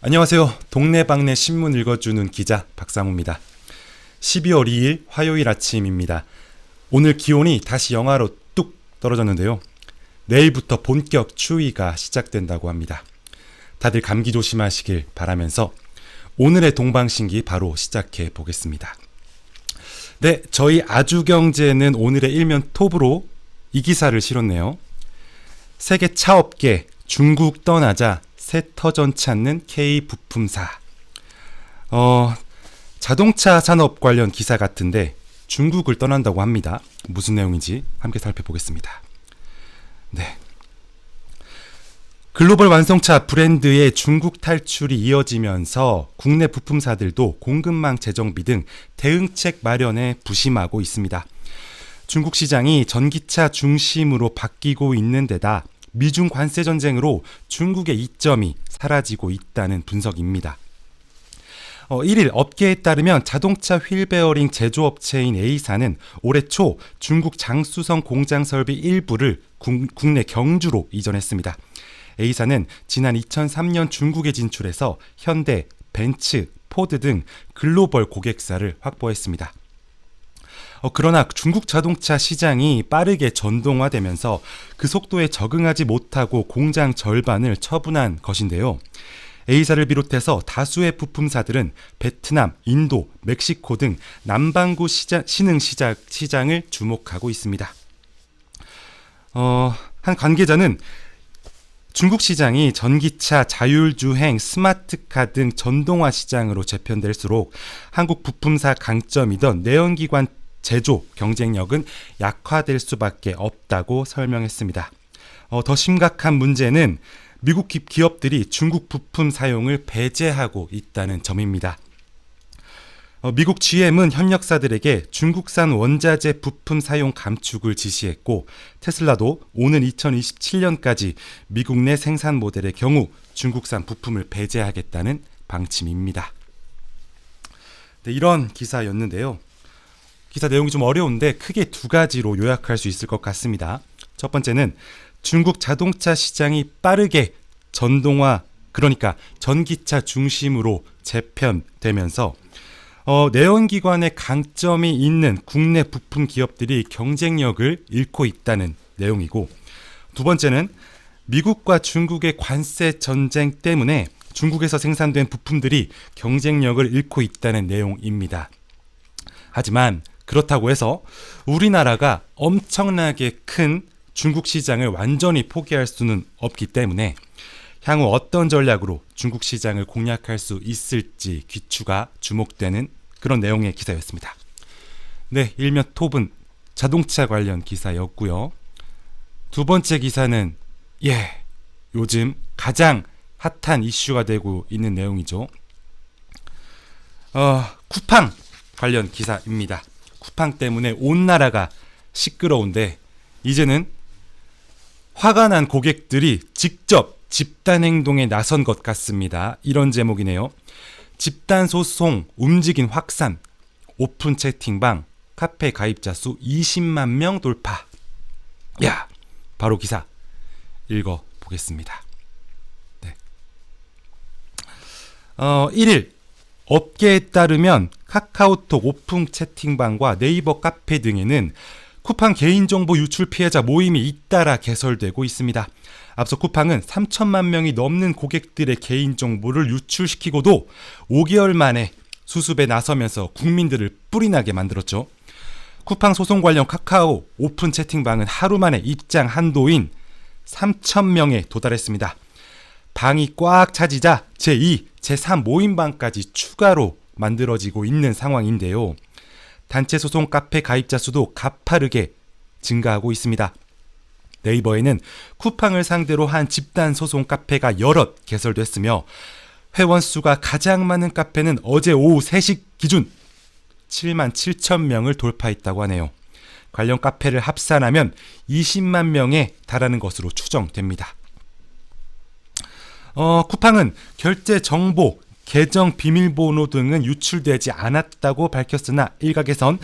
안녕하세요. 동네방네 신문 읽어주는 기자 박상우입니다. 12월 2일 화요일 아침입니다. 오늘 기온이 다시 영하로 뚝 떨어졌는데요. 내일부터 본격 추위가 시작된다고 합니다. 다들 감기 조심하시길 바라면서 오늘의 동방신기 바로 시작해 보겠습니다. 네, 저희 아주경제는 오늘의 일면 톱으로 이 기사를 실었네요. 세계 차업계 중국 떠나자 새 터전 찾는 K 부품사. 어, 자동차 산업 관련 기사 같은데 중국을 떠난다고 합니다. 무슨 내용인지 함께 살펴보겠습니다. 네. 글로벌 완성차 브랜드의 중국 탈출이 이어지면서 국내 부품사들도 공급망 재정비 등 대응책 마련에 부심하고 있습니다. 중국 시장이 전기차 중심으로 바뀌고 있는 데다 미중 관세 전쟁으로 중국의 이점이 사라지고 있다는 분석입니다. 어, 1일 업계에 따르면 자동차 휠 베어링 제조업체인 A사는 올해 초 중국 장수성 공장 설비 일부를 국, 국내 경주로 이전했습니다. A사는 지난 2003년 중국에 진출해서 현대, 벤츠, 포드 등 글로벌 고객사를 확보했습니다. 어, 그러나 중국 자동차 시장이 빠르게 전동화되면서 그 속도에 적응하지 못하고 공장 절반을 처분한 것인데요. A사를 비롯해서 다수의 부품사들은 베트남, 인도, 멕시코 등 남반구 시장, 신흥 시장, 시장을 주목하고 있습니다. 어, 한 관계자는 중국 시장이 전기차, 자율주행, 스마트카 등 전동화 시장으로 재편될수록 한국 부품사 강점이던 내연기관 제조 경쟁력은 약화될 수밖에 없다고 설명했습니다. 어, 더 심각한 문제는 미국 기업들이 중국 부품 사용을 배제하고 있다는 점입니다. 어, 미국 GM은 협력사들에게 중국산 원자재 부품 사용 감축을 지시했고 테슬라도 오는 2027년까지 미국 내 생산 모델의 경우 중국산 부품을 배제하겠다는 방침입니다. 네, 이런 기사였는데요. 기사 내용이 좀 어려운데 크게 두 가지로 요약할 수 있을 것 같습니다. 첫 번째는 중국 자동차 시장이 빠르게 전동화 그러니까 전기차 중심으로 재편되면서 어, 내연기관의 강점이 있는 국내 부품 기업들이 경쟁력을 잃고 있다는 내용이고 두 번째는 미국과 중국의 관세 전쟁 때문에 중국에서 생산된 부품들이 경쟁력을 잃고 있다는 내용입니다. 하지만 그렇다고 해서 우리나라가 엄청나게 큰 중국 시장을 완전히 포기할 수는 없기 때문에 향후 어떤 전략으로 중국 시장을 공략할 수 있을지 귀추가 주목되는 그런 내용의 기사였습니다. 네, 일면 톱은 자동차 관련 기사였고요. 두 번째 기사는 예, 요즘 가장 핫한 이슈가 되고 있는 내용이죠. 어, 쿠팡 관련 기사입니다. 쿠팡 때문에 온 나라가 시끄러운데 이제는 화가 난 고객들이 직접 집단 행동에 나선 것 같습니다. 이런 제목이네요. 집단 소송 움직인 확산 오픈 채팅방 카페 가입자 수 20만 명 돌파. 야, 바로 기사 읽어 보겠습니다. 네. 어, 1일 업계에 따르면 카카오톡 오픈 채팅방과 네이버 카페 등에는 쿠팡 개인정보 유출 피해자 모임이 잇따라 개설되고 있습니다. 앞서 쿠팡은 3천만 명이 넘는 고객들의 개인정보를 유출시키고도 5개월 만에 수습에 나서면서 국민들을 뿌리나게 만들었죠. 쿠팡 소송 관련 카카오 오픈 채팅방은 하루 만에 입장 한도인 3천 명에 도달했습니다. 방이 꽉 차지자 제2, 제3 모임방까지 추가로 만들어지고 있는 상황인데요. 단체 소송 카페 가입자 수도 가파르게 증가하고 있습니다. 네이버에는 쿠팡을 상대로 한 집단 소송 카페가 여럿 개설됐으며 회원 수가 가장 많은 카페는 어제 오후 3시 기준 7만 7천 명을 돌파했다고 하네요. 관련 카페를 합산하면 20만 명에 달하는 것으로 추정됩니다. 어, 쿠팡은 결제 정보, 계정 비밀번호 등은 유출되지 않았다고 밝혔으나 일각에선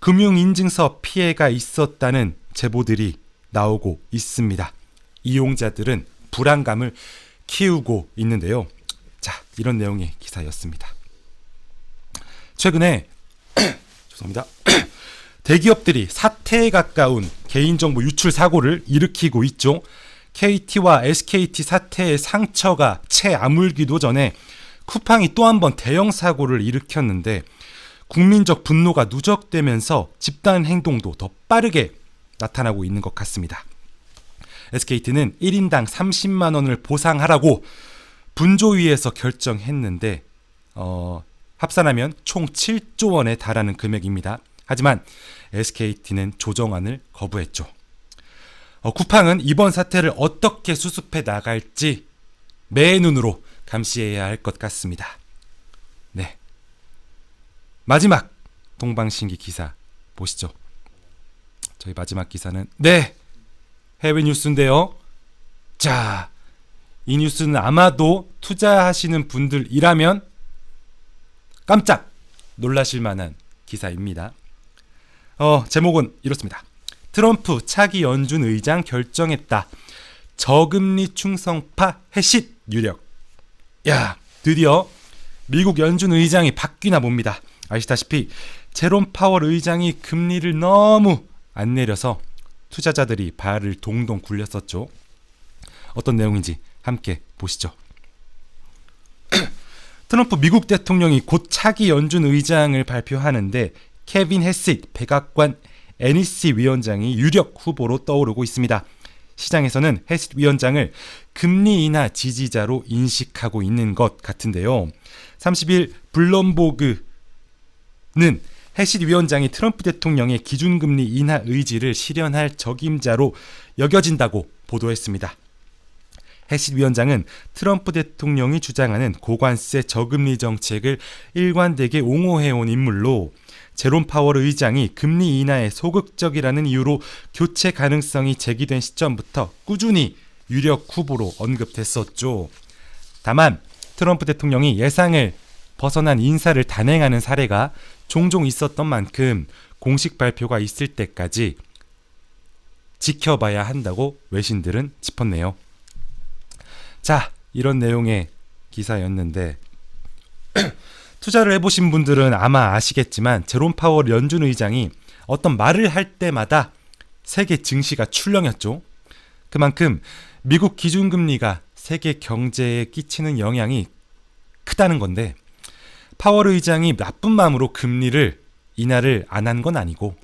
금융인증서 피해가 있었다는 제보들이 나오고 있습니다. 이용자들은 불안감을 키우고 있는데요. 자, 이런 내용의 기사였습니다. 최근에 죄송합니다. 대기업들이 사태에 가까운 개인정보 유출 사고를 일으키고 있죠. KT와 SKT 사태의 상처가 채 아물기도 전에 쿠팡이 또 한 번 대형 사고를 일으켰는데 국민적 분노가 누적되면서 집단 행동도 더 빠르게 나타나고 있는 것 같습니다. SKT는 1인당 30만 원을 보상하라고 분조위에서 결정했는데 어, 합산하면 총 7조 원에 달하는 금액입니다. 하지만 SKT는 조정안을 거부했죠. 어, 쿠팡은 이번 사태를 어떻게 수습해 나갈지 매 눈으로 감시해야 할 것 같습니다. 네. 마지막 동방신기 기사 보시죠. 저희 마지막 기사는 네 해외 뉴스인데요. 자, 이 뉴스는 아마도 투자하시는 분들이라면 깜짝 놀라실 만한 기사입니다. 어, 제목은 이렇습니다. 트럼프 차기 연준 의장 결정했다. 저금리 충성파 해시 유력. 야, 드디어 미국 연준 의장이 바뀌나 봅니다. 아시다시피 제롬 파월 의장이 금리를 너무 안 내려서 투자자들이 발을 동동 굴렸었죠. 어떤 내용인지 함께 보시죠. 트럼프 미국 대통령이 곧 차기 연준 의장을 발표하는데 케빈 해시 백악관 NEC 위원장이 유력 후보로 떠오르고 있습니다. 시장에서는 해시 위원장을 금리 인하 지지자로 인식하고 있는 것 같은데요. 30일 블럼보그는 해시 위원장이 트럼프 대통령의 기준금리 인하 의지를 실현할 적임자로 여겨진다고 보도했습니다. 해시 위원장은 트럼프 대통령이 주장하는 고관세 저금리 정책을 일관되게 옹호해온 인물로 제롬 파월 의장이 금리 인하에 소극적이라는 이유로 교체 가능성이 제기된 시점부터 꾸준히 유력 후보로 언급됐었죠. 다만 트럼프 대통령이 예상을 벗어난 인사를 단행하는 사례가 종종 있었던 만큼 공식 발표가 있을 때까지 지켜봐야 한다고 외신들은 짚었네요. 자, 이런 내용의 기사였는데 투자를 해보신 분들은 아마 아시겠지만 제롬 파월 연준 의장이 어떤 말을 할 때마다 세계 증시가 출렁였죠. 그만큼 미국 기준금리가 세계 경제에 끼치는 영향이 크다는 건데 파월 의장이 나쁜 마음으로 금리를 인하를 안 한 건 아니고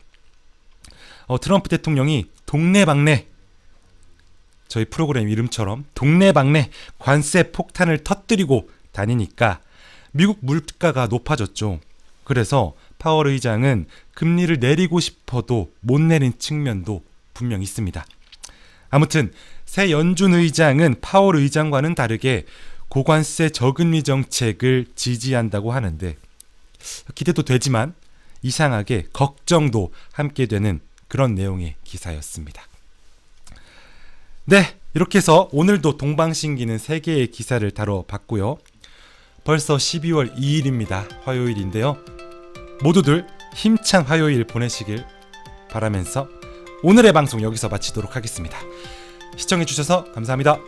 어, 트럼프 대통령이 동네방네 저희 프로그램 이름처럼 동네방네 관세 폭탄을 터뜨리고 다니니까 미국 물가가 높아졌죠. 그래서 파월 의장은 금리를 내리고 싶어도 못 내린 측면도 분명 있습니다. 아무튼 새 연준 의장은 파월 의장과는 다르게 고관세 저금리 정책을 지지한다고 하는데 기대도 되지만 이상하게 걱정도 함께 되는 그런 내용의 기사였습니다. 네, 이렇게 해서 오늘도 동방신기는 세 개의 기사를 다뤄봤고요. 벌써 12월 2일입니다. 화요일인데요. 모두들 힘찬 화요일 보내시길 바라면서 오늘의 방송 여기서 마치도록 하겠습니다. 시청해주셔서 감사합니다.